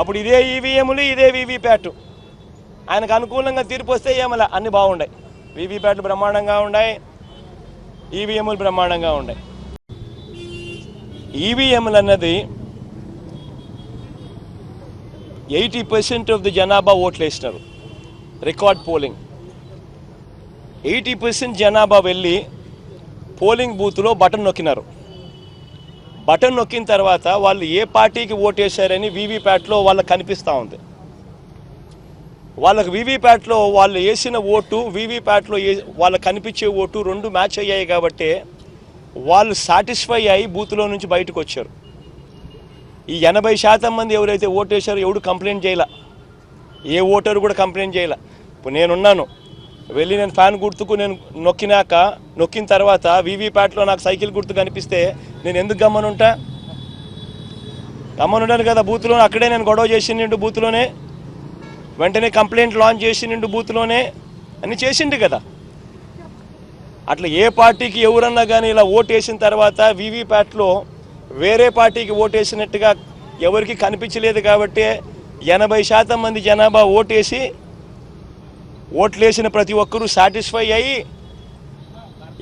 అప్పుడు ఇదే ఈవీఎంలు ఇదే వీవీప్యాట్ ఆయనకు అనుకూలంగా తీర్పు వస్తే ఏమలా? అన్ని బాగున్నాయి వీవీప్యాట్లు బ్రహ్మాండంగా ఉన్నాయి ఈవీఎంలు బ్రహ్మాండంగా ఉన్నాయి ఈవీఎంలు అన్నది ఎయిటీ పర్సెంట్ ఆఫ్ ది జనాభా ఓట్లు వేసినారు రికార్డ్ పోలింగ్. ఎయిటీ పర్సెంట్ జనాభా వెళ్ళి పోలింగ్ బూత్లో బటన్ నొక్కినారు. బటన్ నొక్కిన తర్వాత వాళ్ళు ఏ పార్టీకి ఓటేశారని వీవీప్యాట్లో వాళ్ళకి కనిపిస్తూ ఉంది. వాళ్ళకి వీవీప్యాట్లో వాళ్ళు వేసిన ఓటు వీవీప్యాట్లో వాళ్ళకి కనిపించే ఓటు రెండు మ్యాచ్ అయ్యాయి కాబట్టి వాళ్ళు సాటిస్ఫై అయ్యి బూత్లో నుంచి బయటకు వచ్చారు. ఈ ఎనభై శాతం మంది ఎవరైతే ఓటేశారో ఎవడు కంప్లైంట్ చేయలే? ఏ ఓటరు కూడా కంప్లైంట్ చేయలే? ఇప్పుడు నేనున్నాను. వెళ్ళి నేను ఫ్యాన్ గుర్తుకు నేను నొక్కినాక నొక్కిన తర్వాత వీవీప్యాట్లో నాకు సైకిల్ గుర్తు కనిపిస్తే నేను ఎందుకు గమ్మనుంటా? గమ్మనుంటాను కదా బూత్లో అక్కడే నేను గొడవ చేసి నిండు బూత్లోనే. వెంటనే కంప్లైంట్ లాంచ్ చేసి నిండు బూత్లోనే. అని చేసిండు కదా. అట్లా ఏ పార్టీకి ఎవరన్నా కానీ ఇలా ఓటేసిన తర్వాత వీవీప్యాట్లో వేరే పార్టీకి ఓటేసినట్టుగా ఎవరికి కనిపించలేదు కాబట్టి ఎనభై శాతం మంది జనాభా ఓటేసి ఓట్లేసిన ప్రతి ఒక్కరూ సాటిస్ఫై అయ్యి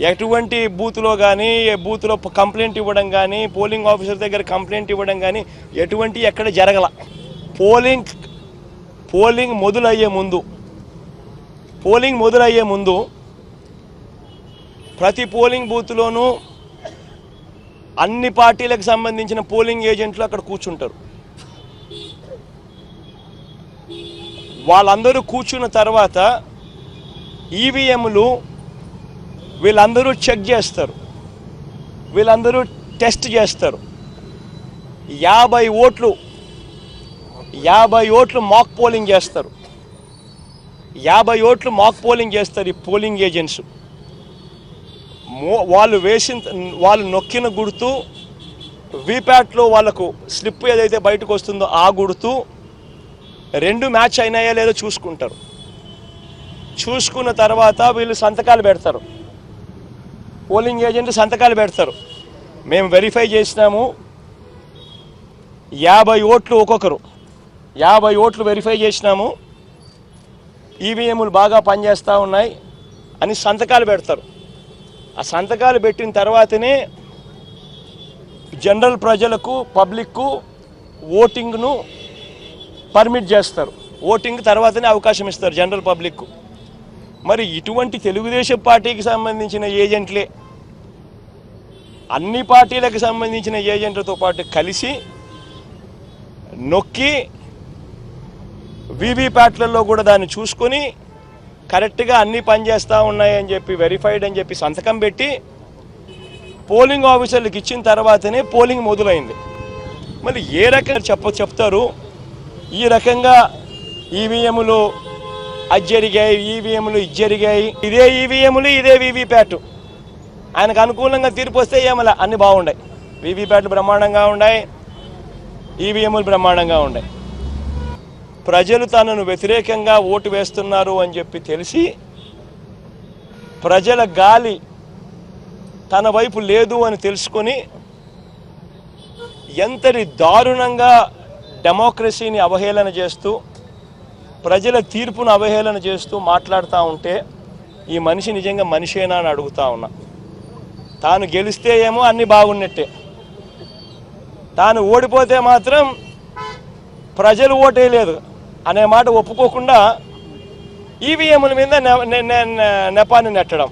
ఎటువంటి బూత్లో కానీ బూత్లో కంప్లైంట్ ఇవ్వడం కానీ పోలింగ్ ఆఫీసర్ దగ్గర కంప్లైంట్ ఇవ్వడం కానీ ఎటువంటి ఎక్కడ జరగల. పోలింగ్ పోలింగ్ మొదలయ్యే ముందు పోలింగ్ మొదలయ్యే ముందు ప్రతి పోలింగ్ బూత్లోనూ అన్ని పార్టీలకు సంబంధించిన పోలింగ్ ఏజెంట్లు అక్కడ కూర్చుంటారు. వాళ్ళందరూ కూర్చున్న తర్వాత ఈవీఎంలు వీళ్ళందరూ చెక్ చేస్తారు. వీళ్ళందరూ టెస్ట్ చేస్తారు. యాభై ఓట్లు యాభై ఓట్లు మాక్ పోలింగ్ చేస్తారు. యాభై ఓట్లు మాక్ పోలింగ్ చేస్తారు ఈ పోలింగ్ ఏజెంట్స్ మో- వాళ్ళు వేసిన వాళ్ళు నొక్కిన గుర్తు వీప్యాట్లో వాళ్ళకు స్లిప్ ఏదైతే బయటకు వస్తుందో ఆ గుర్తు రెండు మ్యాచ్ అయినాయా లేదో చూసుకుంటారు. చూసుకున్న తర్వాత వీళ్ళు సంతకాలు పెడతారు. పోలింగ్ ఏజెంట్ సంతకాలు పెడతారు. మేము వెరిఫై చేసినాము. యాభై ఓట్లు ఒక్కొక్కరు. యాభై ఓట్లు వెరిఫై చేసినాము. ఈవీఎంలు బాగా పనిచేస్తూ ఉన్నాయి అని సంతకాలు పెడతారు. ఆ సంతకాలు పెట్టిన తర్వాతనే జనరల్ ప్రజలకు పబ్లిక్కు ఓటింగ్ను పర్మిట్ చేస్తారు. ఓటింగ్ తర్వాతనే అవకాశం ఇస్తారు జనరల్ పబ్లిక్కు. మరి ఇటువంటి తెలుగుదేశం పార్టీకి సంబంధించిన ఏజెంట్లే. అన్ని పార్టీలకు సంబంధించిన ఏజెంట్లతో పాటు కలిసి నొక్కి వీవీప్యాట్లలో కూడా దాన్ని చూసుకొని కరెక్ట్గా అన్నీ పనిచేస్తూ ఉన్నాయని చెప్పి వెరిఫైడ్ అని చెప్పి సంతకం పెట్టి పోలింగ్ ఆఫీసర్లకు ఇచ్చిన తర్వాతనే పోలింగ్ మొదలైంది. మరి ఏ రకంగా చెప్ప చెప్తారు? ఈ రకంగా ఈవీఎంలు అది జరిగాయి ఈవీఎంలు ఇది జరిగాయి ఇదే ఈవీఎంలు ఇదే వీవీప్యాట్ ఆయనకు అనుకూలంగా తీర్పు వస్తే ఏమలా అన్ని బాగున్నాయి వీవీప్యాట్లు బ్రహ్మాండంగా ఉన్నాయి ఈవీఎంలు బ్రహ్మాండంగా ఉన్నాయి ప్రజలు తనను వ్యతిరేకంగా ఓటు వేస్తున్నారు అని చెప్పి తెలిసి ప్రజల గాలి తన వైపు లేదు అని తెలుసుకొని ఎంతటి దారుణంగా డెమోక్రసీని అవహేళన చేస్తూ ప్రజల తీర్పును అవహేళన చేస్తూ మాట్లాడుతూ ఉంటే ఈ మనిషి నిజంగా మనిషేనా అని అడుగుతా ఉన్నా. తాను గెలిస్తే ఏమో అన్నీ బాగున్నట్టే. తాను ఓడిపోతే మాత్రం ప్రజలు ఓటేయలేదు అనే మాట ఒప్పుకోకుండా ఈవీఎంల మీద నె- నె- నెపాన్ని నెట్టడం.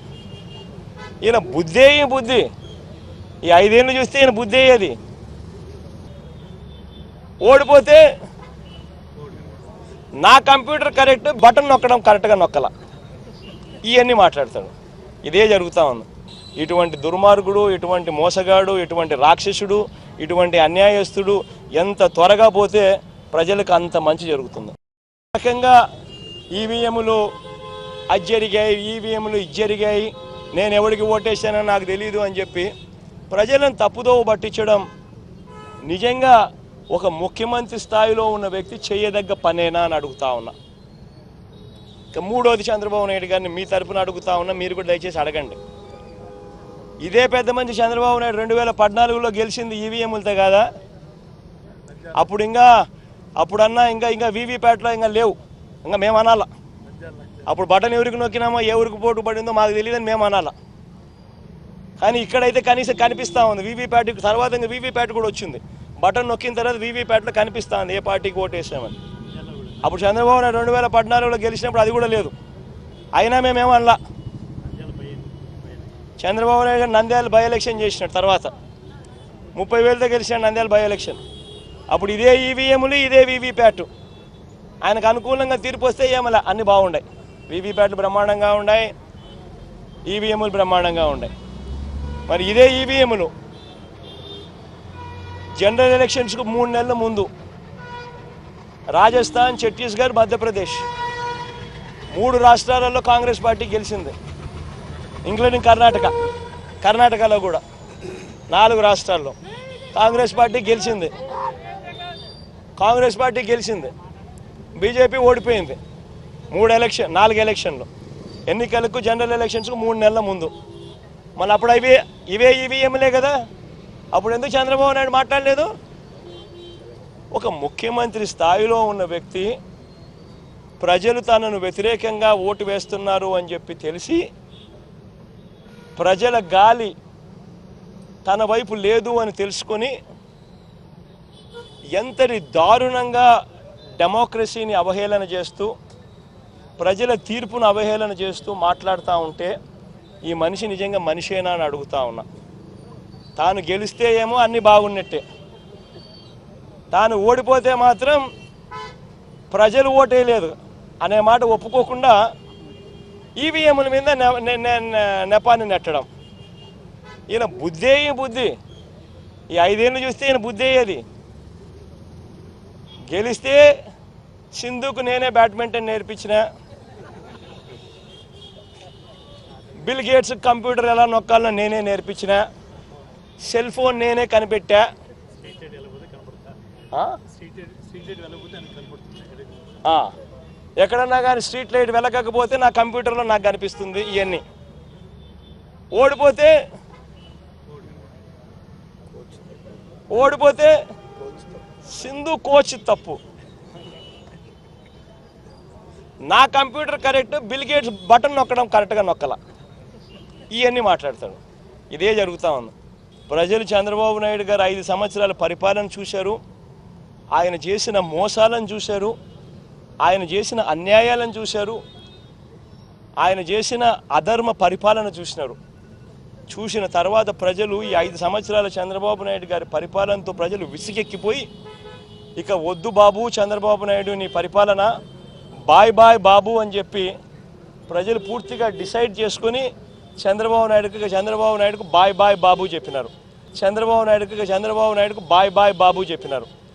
ఈయన బుద్ధే బుద్ధి. ఈ ఐదేళ్ళు చూస్తే ఈయన బుద్ధి అయ్యేది ఓడిపోతే నా కంప్యూటర్ కరెక్ట్ బటన్ నొక్కడం కరెక్ట్గా నొక్కల. ఇవన్నీ మాట్లాడతాడు. ఇదే జరుగుతూ ఉంది. ఇటువంటి దుర్మార్గుడు ఇటువంటి మోసగాడు ఇటువంటి రాక్షసుడు ఇటువంటి అన్యాయస్తుడు ఎంత త్వరగా పోతే ప్రజలకు అంత మంచి జరుగుతుంది. రకంగా ఈవీఎంలు అది జరిగాయి ఈవీఎంలు ఇది జరిగాయి నేను ఎవరికి ఓటేసానో నాకు తెలియదు అని చెప్పి ప్రజలను తప్పుదోవ పట్టించడం నిజంగా ఒక ముఖ్యమంత్రి స్థాయిలో ఉన్న వ్యక్తి చేయదగ్గ పనేనా అని అడుగుతా ఉన్నా. ఇక మూడోది చంద్రబాబు నాయుడు గారిని మీ తరపున అడుగుతా ఉన్నా మీరు కూడా దయచేసి అడగండి. ఇదే పెద్ద మంచి చంద్రబాబు నాయుడు రెండు వేల పద్నాలుగులో గెలిచింది ఈవీఎంలతో కాదా? అప్పుడు ఇంకా అప్పుడన్నా ఇంకా ఇంకా వీవీప్యాట్లో ఇంకా లేవు. ఇంకా మేము అనాలా. అప్పుడు బటన్ ఎవరికి నొక్కినామో ఏ ఊరికి పోటు పడిందో మాకు తెలియదని మేము అనాలా. కానీ ఇక్కడైతే కనీసం కనిపిస్తూ ఉంది. వీవీప్యాట్ తర్వాత ఇంకా వీవీప్యాట్ కూడా వచ్చింది. బటన్ నొక్కిన తర్వాత వీవీప్యాట్లో కనిపిస్తుంది. ఏ పార్టీకి ఓటు వేసామని అప్పుడు చంద్రబాబు నాయుడు రెండు వేల పద్నాలుగులో గెలిచినప్పుడు అది కూడా లేదు. అయినా మేమేమనలా చంద్రబాబు నాయుడు గారు నంద్యాల బై ఎలక్షన్ చేసినాడు తర్వాత. ముప్పై వేలతో గెలిచినాడు నంద్యాల బై ఎలక్షన్. అప్పుడు ఇదే ఈవీఎంలు ఇదే వీవీప్యాట్ ఆయనకు అనుకూలంగా తీర్పు వస్తే ఏమలా అన్నీ బాగున్నాయి వీవీప్యాట్లు బ్రహ్మాండంగా ఉన్నాయి ఈవీఎంలు బ్రహ్మాండంగా ఉన్నాయి. మరి ఇదే ఈవీఎంలు. జనరల్ ఎలక్షన్స్కు మూడు నెలల ముందు. రాజస్థాన్ ఛత్తీస్గఢ్ మధ్యప్రదేశ్. మూడు రాష్ట్రాలలో కాంగ్రెస్ పార్టీ గెలిచింది. ఇంక్లూడింగ్ కర్ణాటక. కర్ణాటకలో కూడా. నాలుగు రాష్ట్రాల్లో. కాంగ్రెస్ పార్టీ గెలిచింది. కాంగ్రెస్ పార్టీ గెలిచింది. బీజేపీ ఓడిపోయింది. మూడు ఎలక్షన్ నాలుగు ఎలక్షన్లు. ఎన్నికలకు జనరల్ ఎలక్షన్స్కు మూడు నెలల ముందు. మళ్ళీ అప్పుడు ఇవే ఇవే ఈవీఎంలే కదా? అప్పుడు ఎందుకు చంద్రబాబు నాయుడు మాట్లాడలేదు? ఒక ముఖ్యమంత్రి స్థాయిలో ఉన్న వ్యక్తి ప్రజలు తనను వ్యతిరేకంగా ఓటు వేస్తున్నారు అని చెప్పి తెలిసి ప్రజల గాలి తన వైపు లేదు అని తెలుసుకొని ఎంతటి దారుణంగా డెమోక్రసీని అవహేళన చేస్తూ ప్రజల తీర్పును అవహేళన చేస్తూ మాట్లాడుతూ ఉంటే ఈ మనిషి నిజంగా మనిషేనా అని అడుగుతా ఉన్నా. తాను గెలిస్తే ఏమో అన్నీ బాగున్నట్టే. తాను ఓడిపోతే మాత్రం ప్రజలు ఓటేయలేదు అనే మాట ఒప్పుకోకుండా ఈవీఎంల మీద నె- నె- నెపాన్ని నెట్టడం. ఈయన బుద్ధే బుద్ధి. ఈ ఐదేళ్ళు చూస్తే ఈయన బుద్ధి అయ్యేది గెలిస్తే సింధుకు నేనే బ్యాడ్మింటన్ నేర్పించిన. బిల్ గేట్స్ కంప్యూటర్ ఎలా నొక్కాలో నేనే నేర్పించిన. సెల్ ఫోన్ నేనే కనిపెట్టా. ఎక్కడన్నా కానీ స్ట్రీట్ లైట్ వెలగకపోతే నా కంప్యూటర్లో నాకు కనిపిస్తుంది ఇవన్నీ ఓడిపోతే ఓడిపోతే సింధు కోచ్ తప్పు. నా computer correct Bill Gates button నొక్కడం కరెక్ట్గా నొక్కల. ఇవన్నీ మాట్లాడతాడు. ఇదే జరుగుతూ ఉంది. ప్రజలు చంద్రబాబు నాయుడు గారు ఐదు సంవత్సరాల పరిపాలన చూశారు. ఆయన చేసిన మోసాలను చూశారు. ఆయన చేసిన అన్యాయాలను చూశారు. ఆయన చేసిన అధర్మ పరిపాలన చూసినారు. చూసిన తర్వాత ప్రజలు ఈ ఐదు సంవత్సరాల చంద్రబాబు నాయుడు గారి పరిపాలనతో ప్రజలు విసిగెక్కిపోయి ఇక వద్దు బాబు చంద్రబాబు నాయుడు నీ పరిపాలన బాయ్ బాయ్ బాబు అని చెప్పి ప్రజలు పూర్తిగా డిసైడ్ చేసుకొని చంద్రబాబు నాయుడుకి చంద్రబాబు నాయుడుకు బాయ్ బాయ్ బాబు చెప్పినారు. చంద్రబాబు నాయుడుకి చంద్రబాబు నాయుడుకు బాయ్ బాయ్ బాబు చెప్పినారు.